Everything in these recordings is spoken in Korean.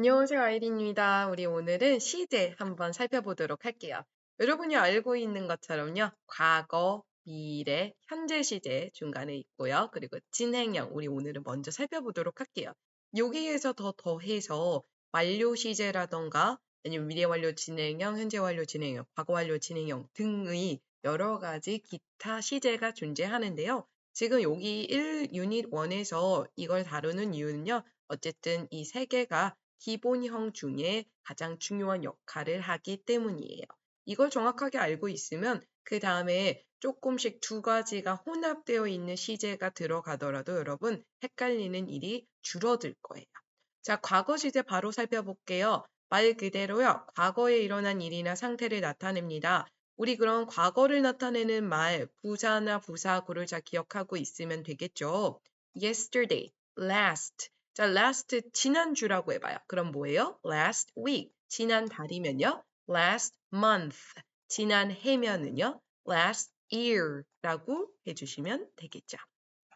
안녕하세요, 아이린입니다. 우리 오늘은 시제 한번 살펴보도록 할게요. 여러분이 알고 있는 것처럼요, 과거, 미래, 현재 시제 중간에 있고요. 그리고 진행형, 우리 오늘은 먼저 살펴보도록 할게요. 여기에서 더 더해서 완료 시제라던가 아니면 미래 완료 진행형, 현재 완료 진행형, 과거 완료 진행형 등의 여러 가지 기타 시제가 존재하는데요. 지금 여기 1 유닛 1에서 이걸 다루는 이유는요. 어쨌든 이 세 개가 기본형 중에 가장 중요한 역할을 하기 때문이에요. 이걸 정확하게 알고 있으면 그 다음에 조금씩 두 가지가 혼합되어 있는 시제가 들어가더라도 여러분 헷갈리는 일이 줄어들 거예요. 자, 과거 시제 바로 살펴볼게요. 말 그대로요. 과거에 일어난 일이나 상태를 나타냅니다. 우리 그런 과거를 나타내는 말, 부사나 부사구를 잘 기억하고 있으면 되겠죠. yesterday, last, 자, last 지난주라고 해봐요. 그럼 뭐예요? last week. 지난 달이면요. last month. 지난 해면은요. last year라고 해주시면 되겠죠.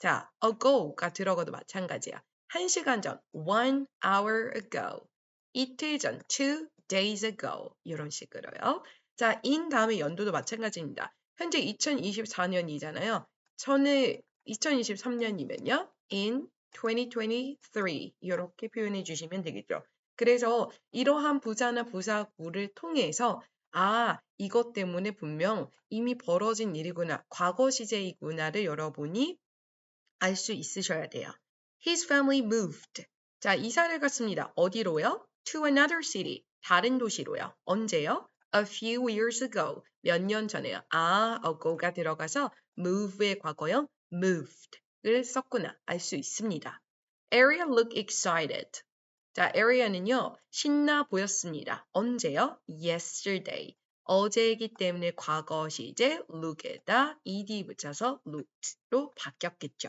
자, ago가 들어가도 마찬가지야. 한 시간 전, one hour ago. 이틀 전, two days ago. 이런 식으로요. 자, in 다음에 연도도 마찬가지입니다. 현재 2024년이잖아요. 전에 2023년이면요. in 2023 이렇게 표현해 주시면 되겠죠. 그래서 이러한 부사나 부사구를 통해서 아, 이것 때문에 분명 이미 벌어진 일이구나, 과거 시제이구나를 여러분이 알 수 있으셔야 돼요. His family moved. 자, 이사를 갔습니다. 어디로요? To another city. 다른 도시로요. 언제요? A few years ago. 몇 년 전에요. 아, ago가 들어가서 move의 과거형 moved. 을 썼구나 알 수 있습니다. Area look excited. 자, area는요, 신나 보였습니다. 언제요? yesterday. 어제이기 때문에 과거 시제 look에다 ed 붙여서 looked로 바뀌었겠죠.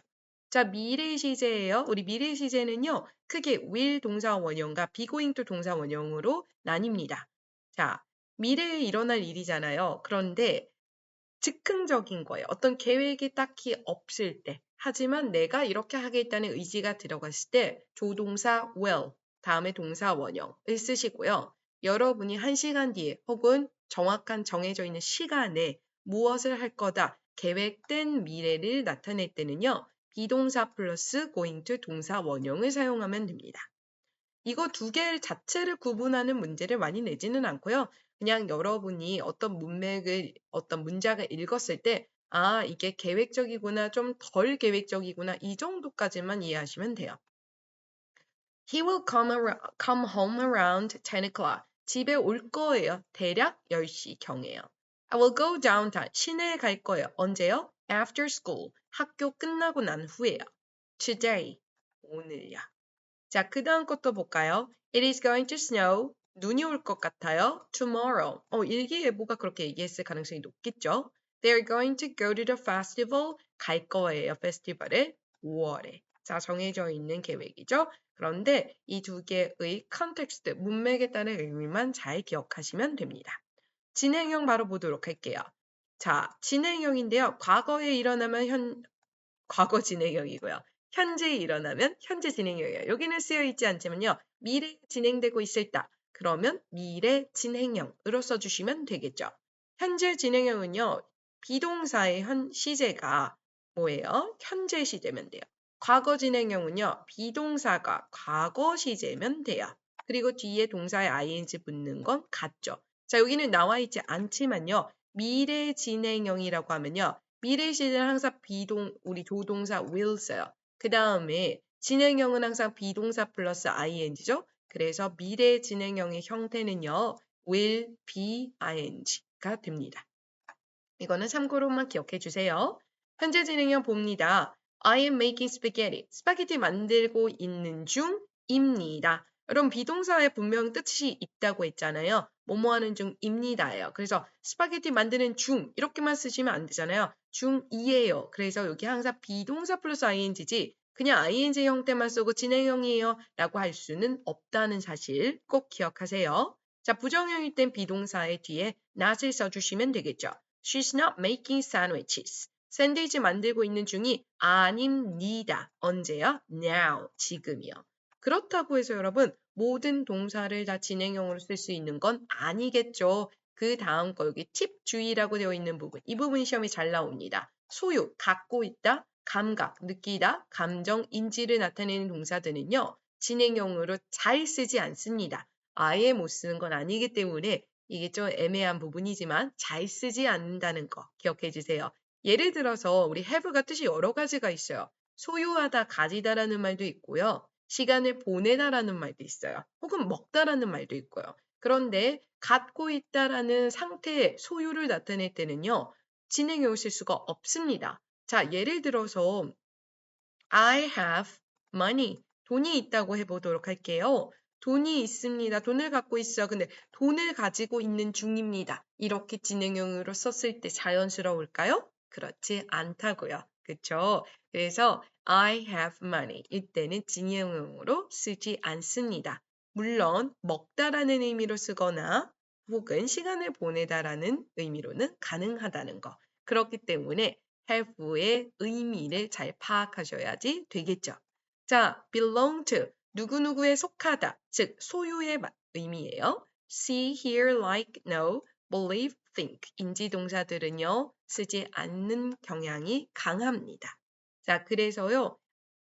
자, 미래 시제예요. 우리 미래 시제는요, 크게 will 동사 원형과 be going to 동사 원형으로 나뉩니다. 자, 미래에 일어날 일이잖아요. 그런데 즉흥적인 거예요. 어떤 계획이 딱히 없을 때, 하지만 내가 이렇게 하겠다는 의지가 들어갔을 때 조동사 will 다음에 동사 원형을 쓰시고요. 여러분이 한 시간 뒤에 혹은 정확한 정해져 있는 시간에 무엇을 할 거다 계획된 미래를 나타낼 때는요. 비동사 플러스 going to 동사 원형을 사용하면 됩니다. 이거 두 개 자체를 구분하는 문제를 많이 내지는 않고요. 그냥 여러분이 어떤 문맥을 어떤 문장을 읽었을 때 아, 이게 계획적이구나, 좀 덜 계획적이구나, 이 정도까지만 이해하시면 돼요. He will come, around, come home around 10 o'clock. 집에 올 거예요. 대략 10시 경에요. I will go downtown. 시내에 갈 거예요. 언제요? After school. 학교 끝나고 난 후에요. Today. 오늘요. 자, 그 다음 것도 볼까요? It is going to snow. 눈이 올 것 같아요. Tomorrow. 어, 일기예보가 그렇게 얘기했을 가능성이 높겠죠. They're going to go to the festival. 갈 거예요. 페스티벌에 5월에. 자, 정해져 있는 계획이죠. 그런데 이 두 개의 컨텍스트, 문맥에 따른 의미만 잘 기억하시면 됩니다. 진행형 바로 보도록 할게요. 자, 진행형인데요. 과거에 일어나면 현, 과거 진행형이고요. 현재에 일어나면 현재 진행형이에요. 여기는 쓰여 있지 않지만요. 미래 진행되고 있을 때 그러면 미래 진행형으로 써주시면 되겠죠. 현재 진행형은요. 비동사의 현 시제가 뭐예요? 현재 시제면 돼요. 과거 진행형은요. 비동사가 과거 시제면 돼요. 그리고 뒤에 동사의 ing 붙는 건 같죠. 자, 여기는 나와 있지 않지만요. 미래 진행형이라고 하면요. 미래 시제는 항상 비동, 우리 조동사 will 써요. 그 다음에 진행형은 항상 비동사 플러스 ing죠. 그래서 미래 진행형의 형태는요. will be ing가 됩니다. 이거는 참고로만 기억해 주세요. 현재 진행형 봅니다. I am making spaghetti. 스파게티 만들고 있는 중입니다. 여러분 비동사에 분명 뜻이 있다고 했잖아요. 뭐뭐 하는 중입니다예요. 그래서 스파게티 만드는 중 이렇게만 쓰시면 안 되잖아요. 중이에요. 그래서 여기 항상 비동사 플러스 ing지 그냥 ing 형태만 쓰고 진행형이에요 라고 할 수는 없다는 사실 꼭 기억하세요. 자 부정형일 땐 비동사의 뒤에 not을 써주시면 되겠죠. She's not making sandwiches. 샌드위치 만들고 있는 중이 아닙니다. 언제요? Now. 지금이요. 그렇다고 해서 여러분 모든 동사를 다 진행형으로 쓸 수 있는 건 아니겠죠. 그 다음 거 여기 팁 주의라고 되어 있는 부분 이 부분 시험이 잘 나옵니다. 소유, 갖고 있다, 감각, 느끼다, 감정, 인지를 나타내는 동사들은요. 진행형으로 잘 쓰지 않습니다. 아예 못 쓰는 건 아니기 때문에 이게 좀 애매한 부분이지만 잘 쓰지 않는다는 거 기억해 주세요. 예를 들어서 우리 have가 뜻이 여러 가지가 있어요. 소유하다, 가지다라는 말도 있고요. 시간을 보내다라는 말도 있어요. 혹은 먹다라는 말도 있고요. 그런데 갖고 있다라는 상태의 소유를 나타낼 때는요. 진행형을 쓸 수가 없습니다. 자, 예를 들어서 I have money. 돈이 있다고 해보도록 할게요. 돈이 있습니다. 돈을 갖고 있어. 근데 돈을 가지고 있는 중입니다. 이렇게 진행형으로 썼을 때 자연스러울까요? 그렇지 않다고요. 그쵸? 그래서 I have money. 이때는 진행형으로 쓰지 않습니다. 물론 먹다라는 의미로 쓰거나 혹은 시간을 보내다라는 의미로는 가능하다는 거. 그렇기 때문에 have의 의미를 잘 파악하셔야지 되겠죠. 자, belong to 누구누구에 속하다, 즉 소유의 의미예요. see, hear, like, know, believe, think 인지 동사들은요 쓰지 않는 경향이 강합니다. 자, 그래서요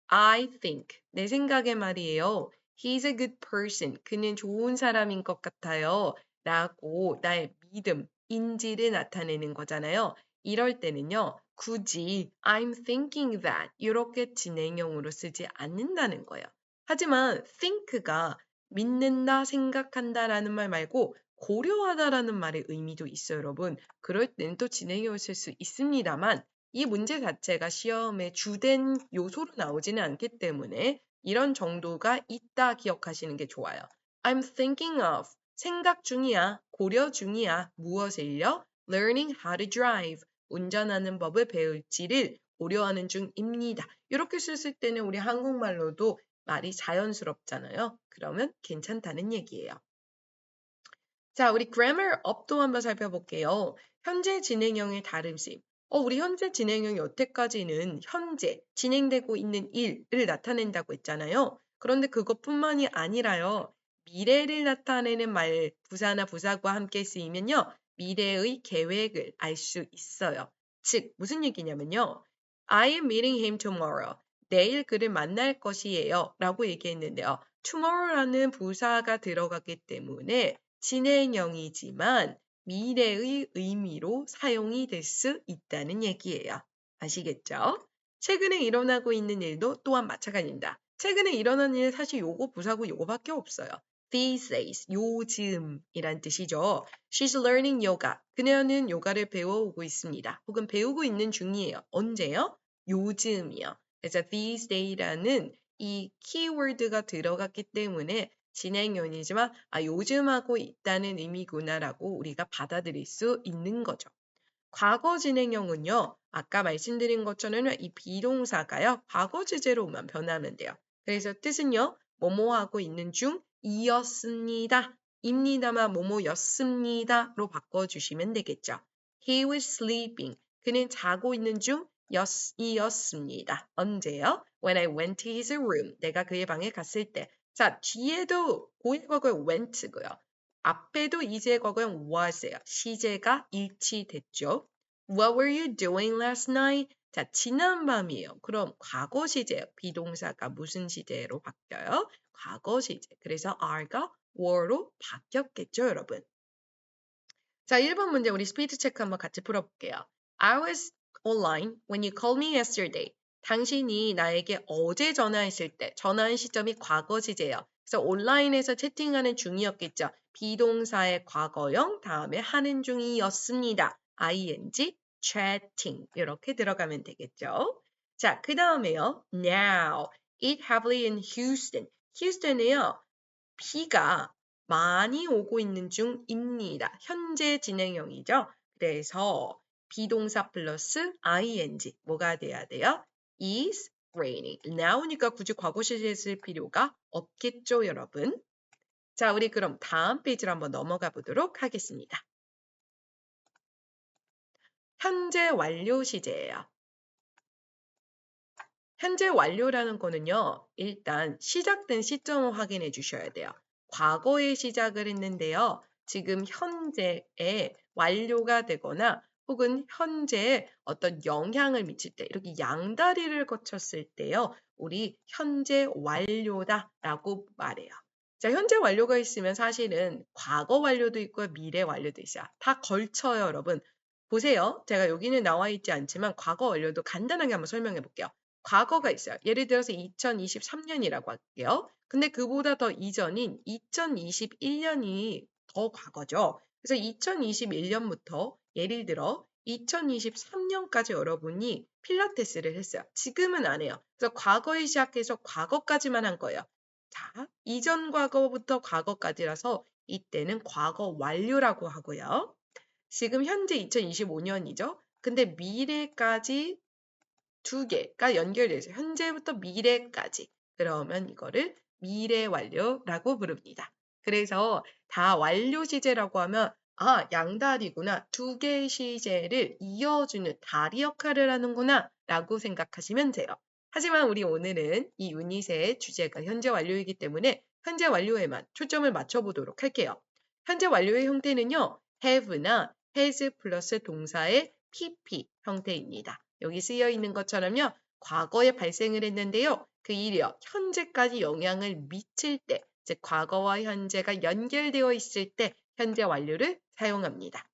I think 내 생각에 말이에요. He's a good person. 그는 좋은 사람인 것 같아요. 라고 나의 믿음, 인지를 나타내는 거잖아요. 이럴 때는요. 굳이 I'm thinking that 이렇게 진행형으로 쓰지 않는다는 거예요. 하지만 think가 믿는다, 생각한다라는 말 말고 고려하다라는 말의 의미도 있어요, 여러분. 그럴 때는 또 진행형을 쓸수 있습니다만 이 문제 자체가 시험의 주된 요소로 나오지는 않기 때문에 이런 정도가 있다 기억하시는 게 좋아요. I'm thinking of 생각 중이야, 고려 중이야, 무엇을요? learning how to drive 운전하는 법을 배울지를 고려하는 중입니다. 이렇게 썼을 때는 우리 한국말로도 말이 자연스럽잖아요. 그러면 괜찮다는 얘기예요. 자, 우리 grammar up도 한번 살펴볼게요. 현재 진행형의 다름심. 어, 우리 현재 진행형이 여태까지는 현재 진행되고 있는 일을 나타낸다고 했잖아요. 그런데 그것뿐만이 아니라요. 미래를 나타내는 말, 부사나 부사과 함께 쓰이면요. 미래의 계획을 알 수 있어요. 즉, 무슨 얘기냐면요. I am meeting him tomorrow. 내일 그를 만날 것이에요. 라고 얘기했는데요. tomorrow라는 부사가 들어가기 때문에 진행형이지만 미래의 의미로 사용이 될 수 있다는 얘기예요. 아시겠죠? 최근에 일어나고 있는 일도 또한 마찬가지입니다. 최근에 일어난 일 사실 요거 부사고 요거밖에 없어요. these days, 요즘이란 뜻이죠. She's learning yoga. 그녀는 요가를 배워오고 있습니다. 혹은 배우고 있는 중이에요. 언제요? 요즘이요. 그래서 these days라는 이 키워드가 들어갔기 때문에 진행형이지만 아 요즘 하고 있다는 의미구나라고 우리가 받아들일 수 있는 거죠. 과거 진행형은요. 아까 말씀드린 것처럼 이 비동사가요. 과거 주제로만 변하면 돼요. 그래서 뜻은요. 뭐뭐 하고 있는 중 이었습니다. 입니다만 뭐뭐였습니다로 바꿔주시면 되겠죠. He was sleeping. 그는 자고 있는 중 이었습니다. 언제요? When I went to his room. 내가 그의 방에 갔을 때. 자, 뒤에도 고의 과거의 went고요. 앞에도 이제 과거의 was예요. 시제가 일치됐죠. What were you doing last night? 자, 지난 밤이에요. 그럼 과거 시제예요. 비동사가 무슨 시제로 바뀌어요? 과거 시제. 그래서 are가 were로 바뀌었겠죠, 여러분. 자, 1번 문제 우리 스피드 체크 한번 같이 풀어볼게요. I was online when you called me yesterday. 당신이 나에게 어제 전화했을 때 전화한 시점이 과거 시제예요. 그래서 온라인에서 채팅하는 중이었겠죠. 비동사의 과거형 다음에 하는 중이었습니다. ing chatting 이렇게 들어가면 되겠죠. 자, 그 다음에요. Now, it heavily in Houston. 휴스턴에요. 비가 많이 오고 있는 중입니다. 현재 진행형이죠. 그래서 비동사 플러스 ing 뭐가 돼야 돼요? is raining. 나오니까 굳이 과거 시제 쓸 필요가 없겠죠, 여러분. 자, 우리 그럼 다음 페이지로 한번 넘어가 보도록 하겠습니다. 현재 완료 시제예요. 현재 완료라는 거는요. 일단 시작된 시점을 확인해 주셔야 돼요. 과거에 시작을 했는데요. 지금 현재에 완료가 되거나 혹은 현재에 어떤 영향을 미칠 때 이렇게 양다리를 거쳤을 때요. 우리 현재 완료다라고 말해요. 자, 현재 완료가 있으면 사실은 과거 완료도 있고 미래 완료도 있어요. 다 걸쳐요, 여러분. 보세요. 제가 여기는 나와 있지 않지만 과거 완료도 간단하게 한번 설명해 볼게요. 과거가 있어요. 예를 들어서 2023년이라고 할게요. 근데 그보다 더 이전인 2021년이 더 과거죠. 그래서 2021년부터 예를 들어 2023년까지 여러분이 필라테스를 했어요. 지금은 안 해요. 그래서 과거에 시작해서 과거까지만 한 거예요. 자, 이전 과거부터 과거까지라서 이때는 과거 완료라고 하고요. 지금 현재 2025년이죠. 근데 미래까지 두 개가 있어요. 현재부터 미래까지. 그러면 이거를 미래 완료라고 부릅니다. 그래서 다 완료 시제라고 하면 아, 양다리구나. 두 개의 시제를 이어주는 다리 역할을 하는구나. 라고 생각하시면 돼요. 하지만 우리 오늘은 이 유닛의 주제가 현재 완료이기 때문에 현재 완료에만 초점을 맞춰보도록 할게요. 현재 완료의 형태는요. have나 has 플러스 동사의 pp 형태입니다. 여기 쓰여 있는 것처럼요. 과거에 발생을 했는데요. 그 일이요. 현재까지 영향을 미칠 때, 즉 과거와 현재가 연결되어 있을 때 현재 완료를 사용합니다.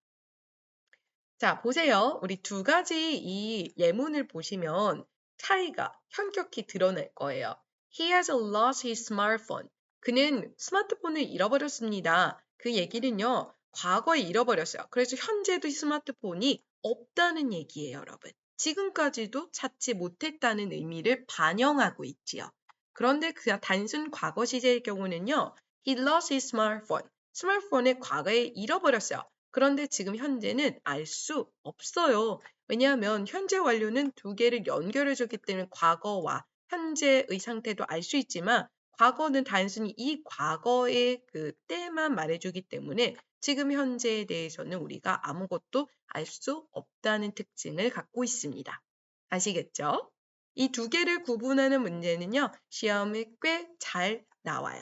자, 보세요. 우리 두 가지 이 예문을 보시면 차이가 현격히 드러날 거예요. He has lost his smartphone. 그는 스마트폰을 잃어버렸습니다. 그 얘기는요. 과거에 잃어버렸어요. 그래서 현재도 스마트폰이 없다는 얘기예요, 여러분. 지금까지도 찾지 못했다는 의미를 반영하고 있지요. 그런데 그 단순 과거 시제의 경우는요. He lost his smartphone. 스마트폰을 과거에 잃어버렸어요. 그런데 지금 현재는 알 수 없어요. 왜냐하면 현재 완료는 두 개를 연결해 주기 때문에 과거와 현재의 상태도 알 수 있지만 과거는 단순히 이 과거의 그 때만 말해주기 때문에 지금 현재에 대해서는 우리가 아무것도 알 수 없다는 특징을 갖고 있습니다. 아시겠죠? 이 두 개를 구분하는 문제는요, 시험에 꽤 잘 나와요.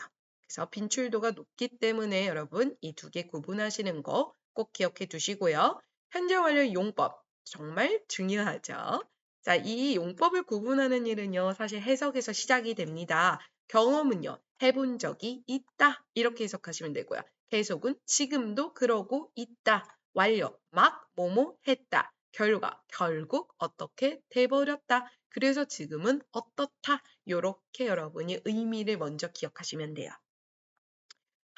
그래서 빈출도가 높기 때문에 여러분 이 두 개 구분하시는 거 꼭 기억해 두시고요. 현재 완료 용법 정말 중요하죠. 자, 이 용법을 구분하는 일은요, 사실 해석에서 시작이 됩니다. 경험은요, 해본 적이 있다. 이렇게 해석하시면 되고요. 계속은 지금도 그러고 있다. 완료, 막, 뭐뭐 했다. 결과, 결국 어떻게 돼버렸다. 그래서 지금은 어떻다. 이렇게 여러분이 의미를 먼저 기억하시면 돼요.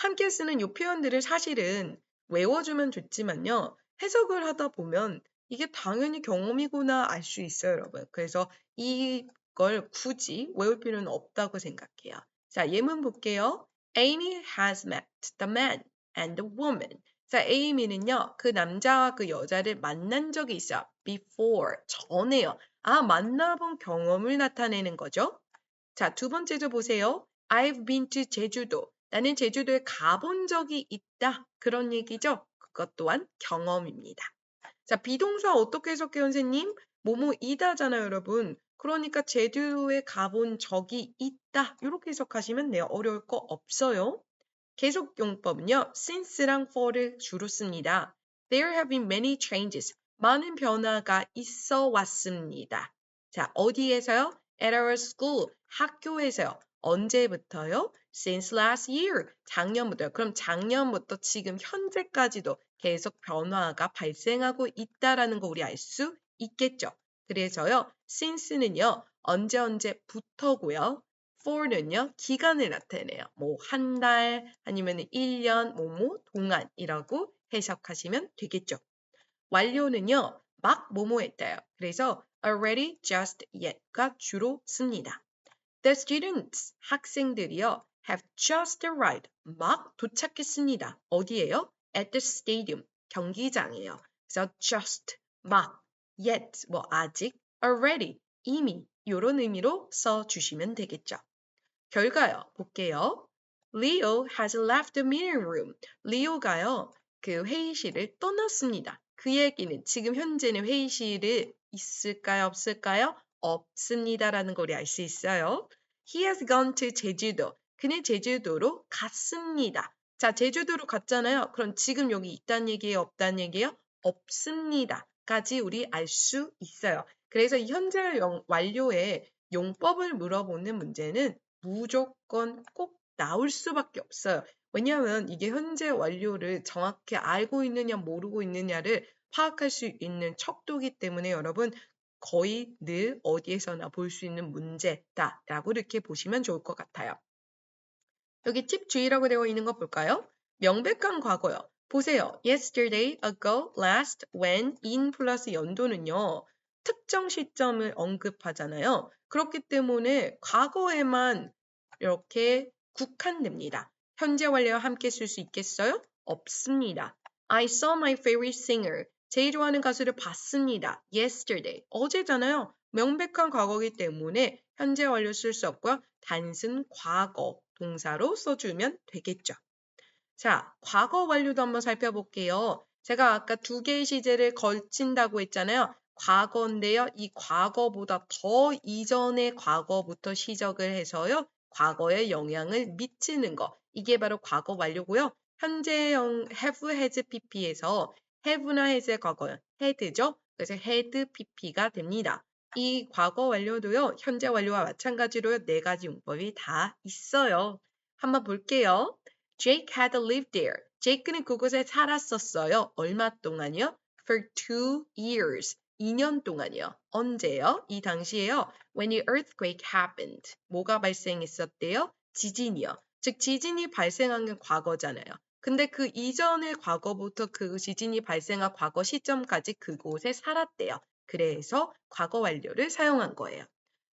함께 쓰는 이 표현들을 사실은 외워주면 좋지만요. 해석을 하다 보면 이게 당연히 경험이구나 알 수 있어요, 여러분. 그래서 이걸 굳이 외울 필요는 없다고 생각해요. 자, 예문 볼게요. Amy has met the man and the woman. 자, Amy는요, 그 남자와 그 여자를 만난 적이 있어요. before, 전에요. 아, 만나본 경험을 나타내는 거죠. 자, 두 번째도 보세요. I've been to 제주도. 나는 제주도에 가본 적이 있다. 그런 얘기죠. 그것 또한 경험입니다. 자, 비동사 어떻게 해석해요, 선생님? 뭐뭐이다잖아요, 여러분. 그러니까 제주도에 가본 적이 있다. 이렇게 해석하시면 돼요. 어려울 거 없어요. 계속 용법은요. since랑 for를 주로 씁니다. There have been many changes. 많은 변화가 있어 왔습니다. 자, 어디에서요? At our school. 학교에서요. 언제부터요? Since last year. 작년부터요. 그럼 작년부터 지금 현재까지도 계속 변화가 발생하고 있다라는 거 우리 알 수 있겠죠. 그래서요. since는요. 언제 언제부터고요. for는요. 기간을 나타내요. 뭐 한 달 아니면 1년 뭐뭐 동안이라고 해석하시면 되겠죠. 완료는요. 막 뭐뭐 했다요. 그래서 already, just yet가 주로 씁니다. The students, 학생들이요. Have just arrived, 막 도착했습니다. 어디에요? at the stadium, 경기장이에요. 그래서 just, 막, yet, 뭐 아직, already, 이미 이런 의미로 써주시면 되겠죠. 결과요. 볼게요. Leo has left the meeting room. 리오가요. 그 회의실을 떠났습니다. 그 얘기는 지금 현재는 회의실에 있을까요? 없을까요? 없습니다라는 걸 알 수 있어요. He has gone to 제주도. 그는 제주도로 갔습니다. 자, 제주도로 갔잖아요. 그럼 지금 여기 있다는 얘기예요? 없다는 얘기예요? 없습니다. 까지 우리 알 수 있어요. 그래서 이 현재 영- 완료의 용법을 물어보는 문제는 무조건 꼭 나올 수밖에 없어요. 왜냐하면 이게 현재 완료를 정확히 알고 있느냐 모르고 있느냐를 파악할 수 있는 척도기 때문에 여러분 거의 늘 어디에서나 볼 수 있는 문제다라고 이렇게 보시면 좋을 것 같아요. 여기 팁 주의라고 되어 있는 거 볼까요? 명백한 과거요. 보세요. yesterday, ago, last, when, in 플러스 연도는요. 특정 시점을 언급하잖아요. 그렇기 때문에 과거에만 이렇게 국한됩니다. 현재 완료와 함께 쓸 수 있겠어요? 없습니다. I saw my favorite singer. 제일 좋아하는 가수를 봤습니다. yesterday. 어제잖아요. 명백한 과거이기 때문에 현재 완료 쓸 수 없고요. 단순 과거 동사로 써주면 되겠죠. 자, 과거 완료도 한번 살펴볼게요. 제가 아까 두 개의 시제를 걸친다고 했잖아요. 과거인데요. 이 과거보다 더 이전의 과거부터 시작을 해서요. 과거에 영향을 미치는 거. 이게 바로 과거 완료고요. 현재형 have, has, pp에서 have나 has의 과거는 had죠. 그래서 had, pp가 됩니다. 이 과거 완료도요. 현재 완료와 마찬가지로 네 가지 용법이 다 있어요. 한번 볼게요. Jake had lived there. 제이크는 그곳에 살았었어요. 얼마 동안요? For two years. 2년 동안이요. 언제요? 이 당시에요. When the earthquake happened. 뭐가 발생했었대요? 지진이요. 즉 지진이 발생한 게 과거잖아요. 근데 그 이전의 과거부터 그 지진이 발생한 과거 시점까지 그곳에 살았대요. 그래서 과거 완료를 사용한 거예요.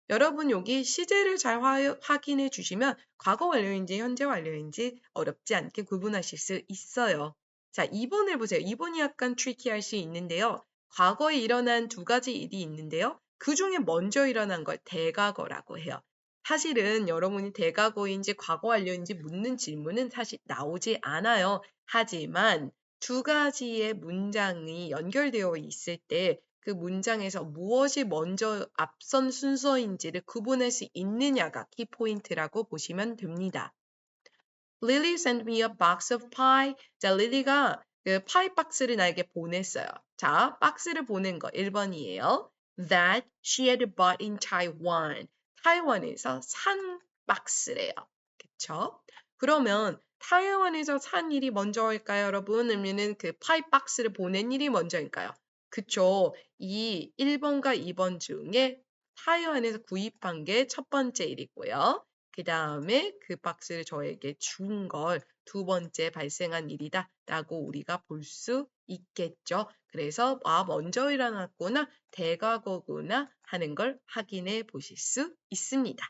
여러분 여기 시제를 잘 화- 확인해 주시면 과거 완료인지 현재 완료인지 어렵지 않게 구분하실 수 있어요. 자, 2번을 보세요. 2번이 약간 트리키할 수 있는데요. 과거에 일어난 두 가지 일이 있는데요. 그 중에 먼저 일어난 걸 대과거라고 해요. 사실은 여러분이 대과거인지 과거 완료인지 묻는 질문은 사실 나오지 않아요. 하지만 두 가지의 문장이 연결되어 있을 때 그 문장에서 무엇이 먼저 앞선 순서인지를 구분할 수 있느냐가 키포인트라고 보시면 됩니다. Lily sent me a box of pie. 자, 릴리가 그 파이 박스를 나에게 보냈어요. 자, 박스를 보낸 거 1번이에요. That she had bought in Taiwan. 타이완에서 산 박스래요. 그쵸? 그러면 타이완에서 산 일이 먼저일까요, 여러분? 아니면은 그 파이 박스를 보낸 일이 먼저일까요? 그쵸. 이 1번과 2번 중에 타이완에서 구입한 게 첫 번째 일이고요. 그 다음에 그 박스를 저에게 준 걸 두 번째 발생한 일이다 라고 우리가 볼 수 있겠죠. 그래서 아 먼저 일어났구나 대과거구나 하는 걸 확인해 보실 수 있습니다.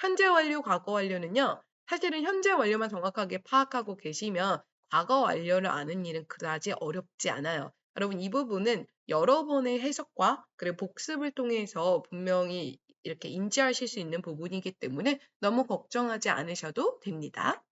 현재 완료, 과거 완료는요. 사실은 현재 완료만 정확하게 파악하고 계시면 과거 완료를 아는 일은 그다지 어렵지 않아요. 여러분 이 부분은 여러 번의 해석과 그리고 복습을 통해서 분명히 이렇게 인지하실 수 있는 부분이기 때문에 너무 걱정하지 않으셔도 됩니다.